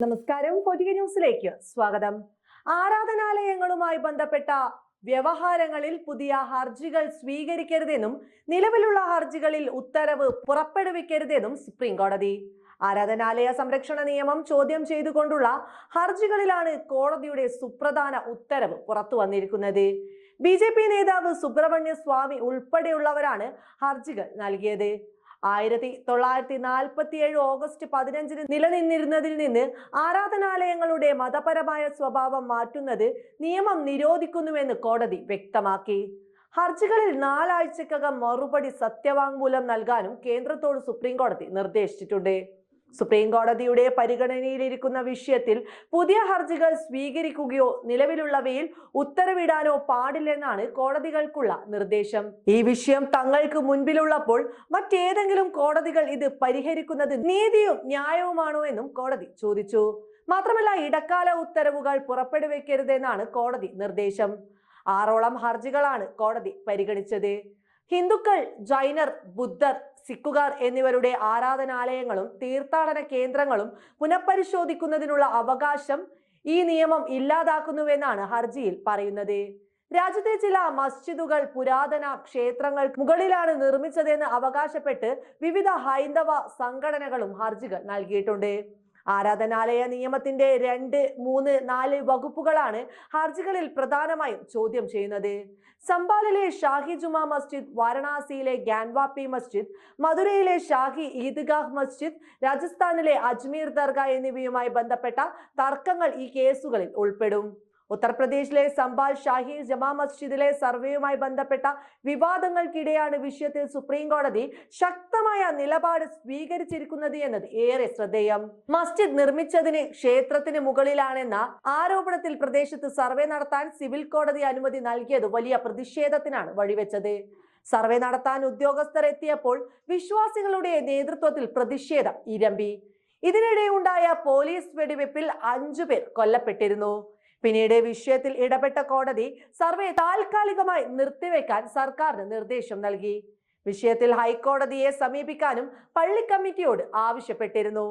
നമസ്കാരം പൊതിക ന്യൂസിലേക്ക് സ്വാഗതം. ആരാധനാലയങ്ങളുമായി ബന്ധപ്പെട്ട വ്യവഹാരങ്ങളിൽ പുതിയ ഹർജികൾ സ്വീകരിക്കരുതെന്നും നിലവിലുള്ള ഹർജികളിൽ ഉത്തരവ് പുറപ്പെടുവിക്കരുതെന്നും സുപ്രീം കോടതി. ആരാധനാലയ സംരക്ഷണ നിയമം ചോദ്യം ചെയ്തുകൊണ്ടുള്ള ഹർജികളിലാണ് കോടതിയുടെ സുപ്രധാന ഉത്തരവ് പുറത്തു വന്നിരിക്കുന്നത്. ബി ജെ പി നേതാവ് സുബ്രഹ്മണ്യ സ്വാമി ഉൾപ്പെടെയുള്ളവരാണ് ഹർജികൾ നൽകിയത്. ആയിരത്തി തൊള്ളായിരത്തി നാൽപ്പത്തി ഏഴ് ഓഗസ്റ്റ് പതിനഞ്ചിന് നിലനിന്നിരുന്നതിൽ നിന്ന് ആരാധനാലയങ്ങളുടെ മതപരമായ സ്വഭാവം മാറ്റുന്നത് നിയമം നിരോധിക്കുന്നുവെന്ന് കോടതി വ്യക്തമാക്കി. ഹർജികളിൽ നാലാഴ്ചക്കകം മറുപടി സത്യവാങ്മൂലം നൽകാനും കേന്ദ്രത്തോട് സുപ്രീം കോടതി നിർദ്ദേശിച്ചിട്ടുണ്ട്. സുപ്രീം കോടതിയുടെ പരിഗണനയിലിരിക്കുന്ന വിഷയത്തിൽ പുതിയ ഹർജികൾ സ്വീകരിക്കുകയോ നിലവിലുള്ളവയിൽ ഉത്തരവിടാനോ പാടില്ലെന്നാണ് കോടതികൾക്കുള്ള നിർദ്ദേശം. ഈ വിഷയം തങ്ങൾക്ക് മുൻപിലുള്ളപ്പോൾ മറ്റേതെങ്കിലും കോടതികൾ ഇത് പരിഹരിക്കുന്നത് നീതിയും ന്യായവുമാണോ എന്നും കോടതി ചോദിച്ചു. മാത്രമല്ല ഇടക്കാല ഉത്തരവുകൾ പുറപ്പെടുവിക്കരുതെന്നാണ് കോടതി നിർദ്ദേശം. ആറോളം ഹർജികളാണ് കോടതി പരിഗണിച്ചത്. ഹിന്ദുക്കൾ ജൈനർ ബുദ്ധർ സിക്കുകാർ എന്നിവരുടെ ആരാധനാലയങ്ങളും തീർത്ഥാടന കേന്ദ്രങ്ങളും പുനഃപരിശോധിക്കുന്നതിനുള്ള അവകാശം ഈ നിയമം ഇല്ലാതാക്കുന്നുവെന്നാണ് ഹർജിയിൽ പറയുന്നത്. രാജ്യത്തെ ചില മസ്ജിദുകൾ പുരാതന ക്ഷേത്രങ്ങൾ മുകളിലാണ് നിർമ്മിച്ചതെന്ന് അവകാശപ്പെട്ട് വിവിധ ഹൈന്ദവ സംഘടനകളും ഹർജികൾ നൽകിയിട്ടുണ്ട്. ആരാധനാലയ നിയമത്തിന്റെ രണ്ട് മൂന്ന് നാല് വകുപ്പുകളാണ് ഹർജികളിൽ പ്രധാനമായും ചോദ്യം ചെയ്യുന്നത്. സംബാലിലെ ഷാഹി ജുമാ മസ്ജിദ് വാരണാസിയിലെ ഗ്യാൻവാപ്പി മസ്ജിദ് മധുരയിലെ ഷാഹി ഈദ്ഗാഹ് മസ്ജിദ് രാജസ്ഥാനിലെ അജ്മീർ ദർഗ എന്നിവയുമായി ബന്ധപ്പെട്ട തർക്കങ്ങൾ ഈ കേസുകളിൽ ഉൾപ്പെടും. ഉത്തർപ്രദേശിലെ സംബാൽ ഷാഹി ജമാ മസ്ജിദിലെ സർവേയുമായി ബന്ധപ്പെട്ട വിവാദങ്ങൾക്കിടെയാണ് വിഷയത്തിൽ സുപ്രീം കോടതി ശക്തമായ നിലപാട് സ്വീകരിച്ചിരിക്കുന്നത് എന്നത് ഏറെ ശ്രദ്ധേയം. മസ്ജിദ് നിർമ്മിച്ചതിന് ക്ഷേത്രത്തിന് മുകളിലാണെന്ന ആരോപണത്തിൽ പ്രദേശത്ത് സർവേ നടത്താൻ സിവിൽ കോടതി അനുമതി നൽകിയത് വലിയ പ്രതിഷേധത്തിനാണ് വഴിവെച്ചത്. സർവേ നടത്താൻ ഉദ്യോഗസ്ഥർ എത്തിയപ്പോൾ വിശ്വാസികളുടെ നേതൃത്വത്തിൽ പ്രതിഷേധം ഇരമ്പി. ഇതിനിടെ ഉണ്ടായ പോലീസ് വെടിവെപ്പിൽ അഞ്ചു പേർ കൊല്ലപ്പെട്ടിരുന്നു. പിന്നീട് വിഷയത്തിൽ ഇടപെട്ട കോടതി സർവേ താൽക്കാലികമായി നിർത്തിവെക്കാൻ സർക്കാരിന് നിർദ്ദേശം നൽകി. വിഷയത്തിൽ ഹൈക്കോടതിയെ സമീപിക്കാനും പള്ളി കമ്മിറ്റിയോട് ആവശ്യപ്പെട്ടിരുന്നു.